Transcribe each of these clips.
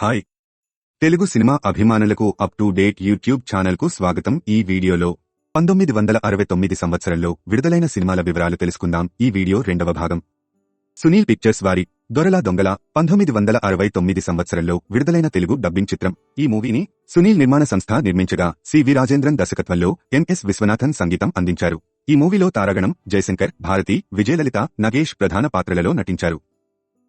Hi. Telugu cinema అభిమానులకు up to date YouTube ఛానల్కు స్వాగతం ఈ వీడియోలో. పంతొమ్మిది వందల అరవై తొమ్మిది సంవత్సరంలో విడుదలైన సినిమాల వివరాలు తెలుసుకుందాం. ఈ వీడియో రెండవ భాగం. సునీల్ పిక్చర్స్ వారి దొరల దొంగల పంతొమ్మిది వందల అరవై తొమ్మిది సంవత్సరంలో విడుదలైన తెలుగు డబ్బింగ్ చిత్రం. ఈ మూవీని సునీల్ నిర్మాణ సంస్థ నిర్మించగా సివి రాజేంద్రన్ దర్శకత్వంలో ఎంఎస్ విశ్వనాథన్ సంగీతం అందించారు. ఈ మూవీలో తారాగణం జయశంకర్ భారతి విజయలలిత నగేష్ ప్రధాన పాత్రలలో నటించారు.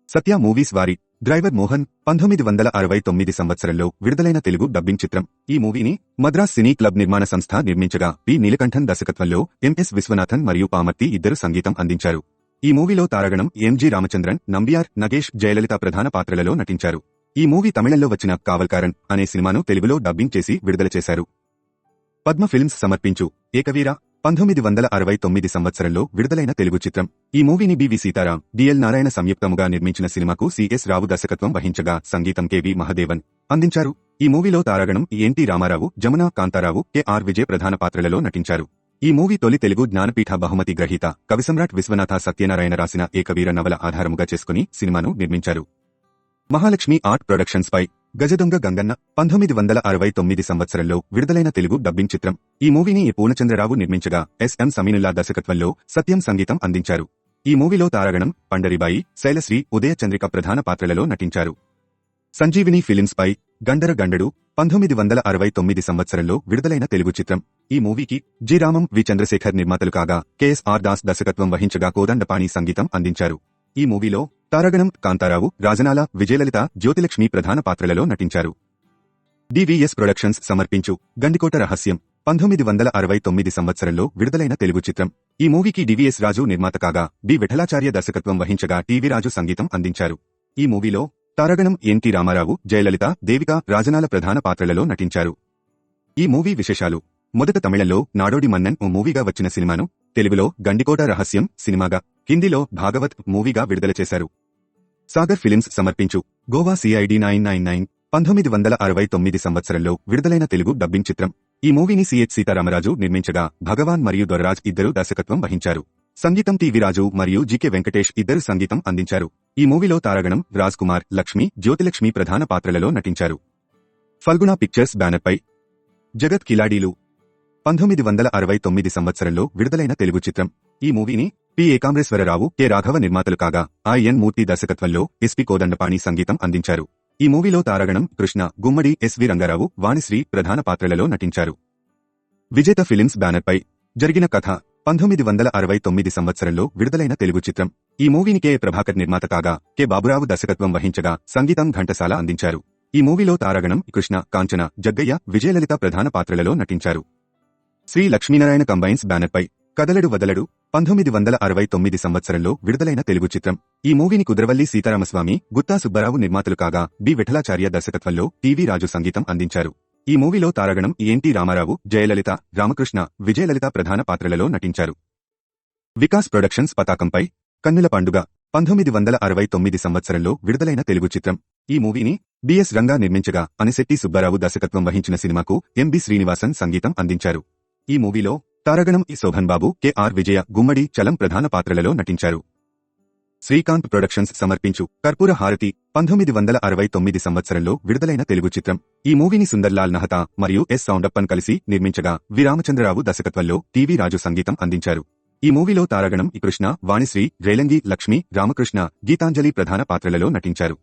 సత్య మూవీస్ వారి డ్రైవర్ మోహన్ పంతొమ్మిది వందల అరవై తొమ్మిది సంవత్సరంలో విడుదలైన తెలుగు డబ్బింగ్ చిత్రం. ఈ మూవీని మద్రాస్ సినీ క్లబ్ నిర్మాణ సంస్థ నిర్మించగా పి. నీలకంఠన్ దర్శకత్వంలో ఎంఎస్ విశ్వనాథన్ మరియు పామర్తి ఇద్దరు సంగీతం అందించారు. ఈ మూవీలో తారగణం ఎంజి రామచంద్రన్ నంబియార్ నగేష్ జయలలిత ప్రధాన పాత్రలలో నటించారు. ఈ మూవీ తమిళంలో వచ్చిన కావల్కారన్ అనే సినిమాను తెలుగులో డబ్బింగ్ చేసి విడుదల చేశారు. పద్మ ఫిల్మ్స్ సమర్పించు ఏకవీర పంతొమ్మిది వందల అరవై తొమ్మిది సంవత్సరంలో విడుదలైన తెలుగు చిత్రం. ఈ మూవీని బివి సీతారాం డిఎల్ నారాయణ సంయుక్తముగా నిర్మించిన సినిమాకు సిఎస్ రావు దర్శకత్వం వహించగా సంగీతం కెవి మహదేవన్ అందించారు. ఈ మూవీలో తారాగణం ఎన్టీ రామారావు జమున కాంతారావు కెఆర్ విజయ్ ప్రధాన పాత్రలలో నటించారు. ఈ మూవీ తొలి తెలుగు జ్ఞానపీఠ బహుమతి గ్రహీత కవిసమ్రాట్ విశ్వనాథ సత్యనారాయణ రాసిన ఏకవీర నవల ఆధారముగా చేసుకుని సినిమాను నిర్మించారు. మహాలక్ష్మి ఆర్ట్ ప్రొడక్షన్స్ పై గజదొంగ గంగన్న పంతొమ్మిది వందల అరవై తొమ్మిది సంవత్సరంలో విడుదలైన తెలుగు డబ్బింగ్ చిత్రం. ఈ మూవీని ఏ పూర్ణచంద్రరావు నిర్మించగా ఎస్ఎం సమీనుల్లా దర్శకత్వంలో సత్యం సంగీతం అందించారు. ఈ మూవీలో తారాగణం పండరిబాయి శైలశ్రీ ఉదయ చంద్రిక ప్రధాన పాత్రలలో నటించారు. సంజీవిని ఫిలిమ్స్ పై గండర గండడు పంతొమ్మిది వందల అరవై తొమ్మిది సంవత్సరంలో విడుదలైన తెలుగు చిత్రం. ఈ మూవీకి జి. రామం వి. చంద్రశేఖర్ నిర్మాతలు కాగా కెఎస్ఆర్ దాస్ దర్శకత్వం వహించగా కోదండపాణి సంగీతం అందించారు. ఈ మూవీలో తారాగణం కాంతారావు రాజనాల విజయలలిత జ్యోతిలక్ష్మి ప్రధాన పాత్రలలో నటించారు. డివిఎస్ ప్రొడక్షన్స్ సమర్పించు గండికోట రహస్యం పంతొమ్మిది వందల అరవై తొమ్మిది సంవత్సరంలో విడుదలైన తెలుగు చిత్రం. ఈ మూవీకి డివిఎస్ రాజు నిర్మాత కాగా బి విఠలాచార్య దర్శకత్వం వహించగా టీవీ రాజు సంగీతం అందించారు. ఈ మూవీలో తారగణం ఎన్టీ రామారావు జయలలిత దేవిక రాజనాల ప్రధాన పాత్రలలో నటించారు. ఈ మూవీ విశేషాలు. మొదట తమిళంలో నాడోడి మన్నన్ ఓ మూవీగా వచ్చిన సినిమాను తెలుగులో గండికోట రహస్యం సినిమాగా హిందీలో భాగవత్ మూవీగా విడుదల చేశారు. సాగర్ ఫిలిమ్స్ సమర్పించు. Goa CID nine nine nine పంతొమ్మిది వందల అరవై తొమ్మిది సంవత్సరంలో విడుదలైన తెలుగు డబ్బింగ్ చిత్రం. ఈ మూవీని సిహెచ్ సీతారామరాజు నిర్మించగా భగవాన్ మరియు దొరరాజ్ ఇద్దరు దర్శకత్వం వహించారు. సంగీతం టీవీ రాజు మరియు జికె వెంకటేష్ ఇద్దరు సంగీతం అందించారు. ఈ మూవీలో తారగణం రాజ్ కుమార్ లక్ష్మి జ్యోతిలక్ష్మి ప్రధాన పాత్రలలో నటించారు. ఫల్గుణ పిక్చర్స్ బ్యానర్పై జగత్ కిలాడీలు. పంతొమ్మిది వందల అరవై తొమ్మిది సంవత్సరంలో విడుదలైన తెలుగు చిత్రం. ఈ మూవీని పి. ఏకాంబరేశ్వరరావు కె. రాఘవ నిర్మాతలు కాగా ఐఎన్ మూర్తి దర్శకత్వంలో ఎస్పి కోదండపాణి సంగీతం అందించారు. ఈ మూవీలో తారగణం కృష్ణ గుమ్మడి ఎస్వి రంగారావు వాణిశ్రీ ప్రధాన పాత్రలలో నటించారు. విజేత ఫిలిమ్స్ బ్యానర్పై జరిగిన కథ పంతొమ్మిది వందల అరవై తొమ్మిది సంవత్సరంలో విడుదలైన తెలుగు చిత్రం. ఈ మూవీని కె. ప్రభాకర్ నిర్మాత కాగా కె. బాబురావు దర్శకత్వం వహించగా సంగీతం ఘంటసాల అందించారు. ఈ మూవీలో తారగణం కృష్ణ కాంచన జగ్గయ్య విజయలలిత ప్రధాన పాత్రలలో నటించారు. శ్రీ లక్ష్మీనారాయణ కంబైన్స్ బ్యానర్పై కదలడు వదలడు పంతొమ్మిది వందల అరవై తొమ్మిది సంవత్సరంలో విడుదలైన తెలుగు చిత్రం. ఈ మూవీని కుదరవల్లి సీతారామస్వామి గుత్తా సుబ్బారావు నిర్మాతలు కాగా బి. విఠలాచార్య దర్శకత్వంలో టీవీ రాజు సంగీతం అందించారు. ఈ మూవీలో తారగణం ఎన్టీ రామారావు జయలలిత రామకృష్ణ విజయలలిత ప్రధాన పాత్రలలో నటించారు. వికాస్ ప్రొడక్షన్స్ పతాకంపై కన్నుల పండుగ పంతొమ్మిది వందల అరవై తొమ్మిది సంవత్సరంలో విడుదలైన తెలుగు చిత్రం. ఈ మూవీని బిఎస్ రంగా నిర్మించగా అనిశెట్టి సుబ్బారావు దర్శకత్వం వహించిన సినిమాకు ఎంబి శ్రీనివాసన్ సంగీతం అందించారు. ఈ మూవీలో తారగణం ఈ శోభన్ బాబు కెఆర్ విజయ గుమ్మడి చలం ప్రధాన పాత్రలలో నటించారు. శ్రీకాంత్ ప్రొడక్షన్స్ సమర్పించు. కర్పూర హారతి పంతొమ్మిది వందల అరవై తొమ్మిది సంవత్సరంలో విడుదలైన తెలుగు చిత్రం. ఈ మూవీని సుందర్లాల్ నహతా మరియు ఎస్ సౌండప్పన్ కలిసి నిర్మించగా వి రామచంద్రరావు దర్శకత్వంలో టీవీ రాజు సంగీతం అందించారు. ఈ మూవీలో తారగణం ఈ కృష్ణ వాణిశ్రీ రేలంగి లక్ష్మి రామకృష్ణ గీతాంజలి ప్రధాన పాత్రలలో నటించారు.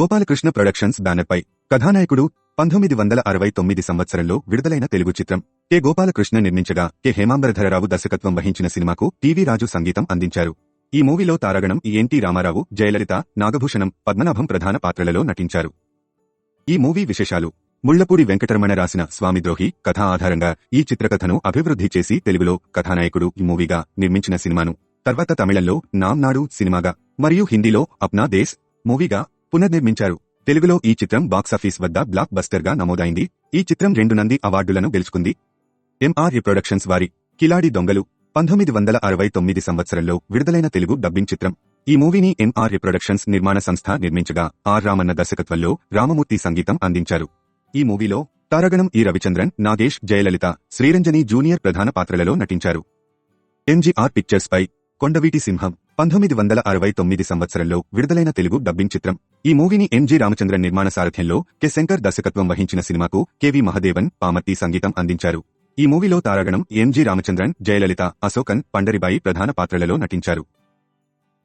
గోపాలకృష్ణ ప్రొడక్షన్స్ బ్యానర్పై కథానాయకుడు పంతొమ్మిది వందల అరవై తొమ్మిది సంవత్సరంలో విడుదలైన తెలుగు చిత్రం. కె గోపాలకృష్ణ నిర్మించగా కె హేమాంబరధరరావు దర్శకత్వం వహించిన సినిమాకు టీవీ రాజు సంగీతం అందించారు. ఈ మూవీలో తారగణం ఎన్టీ రామారావు జయలలిత నాగభూషణం పద్మనాభం ప్రధాన పాత్రలలో నటించారు. ఈ మూవీ విశేషాలు. ముళ్ళపూడి వెంకటరమణ రాసిన స్వామిద్రోహి కథ ఆధారంగా ఈ చిత్రకథను అభివృద్ధి చేసి తెలుగులో కథానాయకుడు ఈ మూవీగా నిర్మించిన సినిమాను. తర్వాత తమిళంలో నామ్నాడు సినిమాగా మరియు హిందీలో అప్నా దేశ్ మూవీగా పునర్నిర్మించారు. తెలుగులో ఈ చిత్రం బాక్సాఫీస్ వద్ద బ్లాక్ బస్టర్గా నమోదైంది. ఈ చిత్రం రెండు నంది అవార్డులను గెలుచుకుంది. ఎంఆర్ఏ ప్రొడక్షన్స్ వారి కిలాడి దొంగలు. పంతొమ్మిది వందల అరవై తొమ్మిది సంవత్సరంలో విడుదలైన తెలుగు డబ్బింగ్ చిత్రం. ఈ మూవీని ఎంఆర్ఏ ప్రొడక్షన్స్ నిర్మాణ సంస్థ నిర్మించగా ఆర్ రామన్న దర్శకత్వంలో రామమూర్తి సంగీతం అందించారు. ఈ మూవీలో తారగణం ఈ రవిచంద్రన్ నాగేష్ జయలలిత శ్రీరంజని జూనియర్ ప్రధాన పాత్రలలో నటించారు. ఎంజీఆర్ పిక్చర్స్ పై కొండవీటి సింహం. పంతొమ్మిది వందల అరవై తొమ్మిది సంవత్సరంలో విడుదలైన తెలుగు డబ్బింగ్ చిత్రం. ఈ మూవీని ఎంజీ రామచంద్రన్ నిర్మాణ సారథ్యంలో కె శంకర్ దర్శకత్వం వహించిన సినిమాకు కెవి మహదేవన్ పామర్తి సంగీతం అందించారు. ఈ మూవీలో తారాగణం ఎంజి రామచంద్రన్ జయలలిత అశోకన్ పండరిబాయి ప్రధాన పాత్రలలో నటించారు.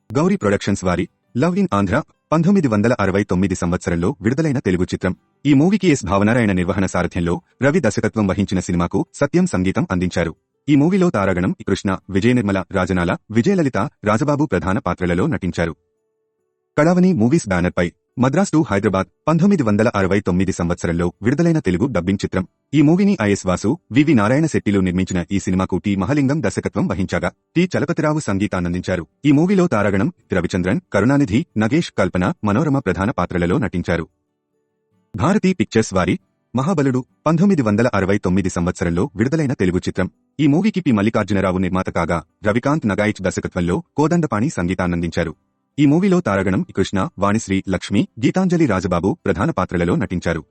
గౌరీ ప్రొడక్షన్స్ వారి లవ్ ఇన్ ఆంధ్ర పంతొమ్మిది వందల అరవై తొమ్మిది సంవత్సరంలో విడుదలైన తెలుగు చిత్రం. ఈ మూవీకి ఎస్. భావనారాయణ నిర్వహణ సారథ్యంలో రవి దర్శకత్వం వహించిన సినిమాకు సత్యం సంగీతం అందించారు. ఈ మూవీలో తారాగణం కృష్ణ విజయ నిర్మల రాజనాల విజయలలిత రాజబాబు ప్రధాన పాత్రలలో నటించారు. కళావని మూవీస్ బ్యానర్పై మద్రాస్ టు హైదరాబాద్ పంతొమ్మిది వందల అరవై తొమ్మిది సంవత్సరంలో విడుదలైన తెలుగు డబ్బింగ్ చిత్రం. ఈ మూవీని ఐఎస్ వాసు వివి నారాయణ శెట్టిలు నిర్మించిన ఈ సినిమాకు టి మహలింగం దర్శకత్వం వహించగా. టి చలపతిరావు సంగీతాన్నందించారు ఈ మూవీలో తారాగణం రవిచంద్రన్ కరుణానిధి నగేష్ కల్పన మనోరమ ప్రధాన పాత్రలలో నటించారు. భారతీ పిక్చర్స్ వారి మహాబలుడు పంతొమ్మిది వందల అరవై తొమ్మిది సంవత్సరంలో విడుదలైన తెలుగు చిత్రం. ఈ మూవీకి పి మల్లికార్జునరావు నిర్మాత కాగా రవికాంత్ నగాయిచ్ దర్శకత్వంలో కోదండపాణి సంగీతాన్నందించారు ఈ మూవీలో తారాగణం కృష్ణ వాణిశ్రీ లక్ష్మి గీతాంజలి రాజబాబు ప్రధాన పాత్రలలో నటించారు.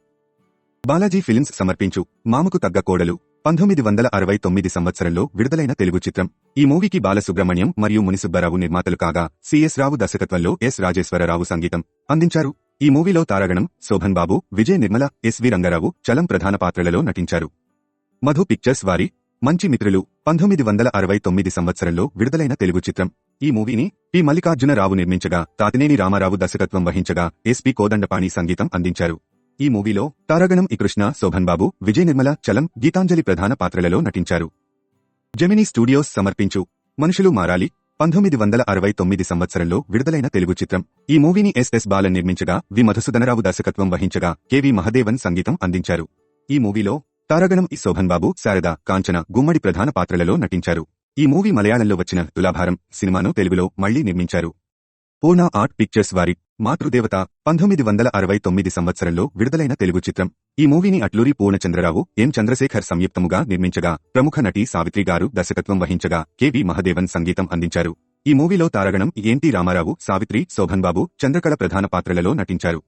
బాలాజీ ఫిల్మ్స్ సమర్పించు మామకు తగ్గ కోడలు పంతొమ్మిది వందల అరవై తొమ్మిది సంవత్సరంలో విడుదలైన తెలుగు చిత్రం. ఈ మూవీకి బాలసుబ్రహ్మణ్యం మరియు మునిసుబ్బరావు నిర్మాతలు కాగా సిఎస్ రావు దర్శకత్వంలో ఎస్. రాజేశ్వరరావు సంగీతం అందించారు. ఈ మూవీలో తారాగణం శోభన్ బాబు విజయ్ నిర్మల ఎస్వి రంగారావు చలం ప్రధాన పాత్రలలో నటించారు. మధు పిక్చర్స్ వారి మంచి మిత్రులు పంతొమ్మిది వందల అరవై తొమ్మిది సంవత్సరంలో విడుదలైన తెలుగు చిత్రం. ఈ మూవీని పి. మల్లికార్జునరావు నిర్మించగా తాతినేని రామారావు దర్శకత్వం వహించగా ఎస్పి కోదండపాణి సంగీతం అందించారు. ఈ మూవీలో తారాగణం ఈ కృష్ణ శోభన్ బాబు విజయ నిర్మల చలం గీతాంజలి ప్రధాన పాత్రలలో నటించారు. జెమినీ స్టూడియోస్ సమర్పించు. మనుషులు మారాలి. పంతొమ్మిది వందల అరవై తొమ్మిది సంవత్సరంలో విడుదలైన తెలుగు చిత్రం. ఈ మూవీని ఎస్ఎస్ బాలన్ నిర్మించగా వి. మధుసూదనరావు దర్శకత్వం వహించగా కెవి మహదేవన్ సంగీతం అందించారు. ఈ మూవీలో తారగణం ఈ శోభన్ బాబు శారద కాంచన గుమ్మడి ప్రధాన పాత్రలలో నటించారు. ఈ మూవీ మలయాళంలో వచ్చిన తులాభారం సినిమాను తెలుగులో మళ్ళీ నిర్మించారు. పూర్ణ ఆర్ట్ పిక్చర్స్ వారి మాతృదేవత పంతొమ్మిది వందల అరవై తొమ్మిది సంవత్సరంలో విడుదలైన తెలుగు చిత్రం. ఈ మూవీని అట్లూరి పూర్ణచంద్రరావు ఎం చంద్రశేఖర్ సంయుక్తముగా నిర్మించగా ప్రముఖ నటి సావిత్రి గారు దర్శకత్వం వహించగా కెవి మహదేవన్ సంగీతం అందించారు. ఈ మూవీలో తారగణం ఎన్టీ రామారావు సావిత్రి శోభన్ బాబు చంద్రకళ ప్రధాన పాత్రలలో నటించారు.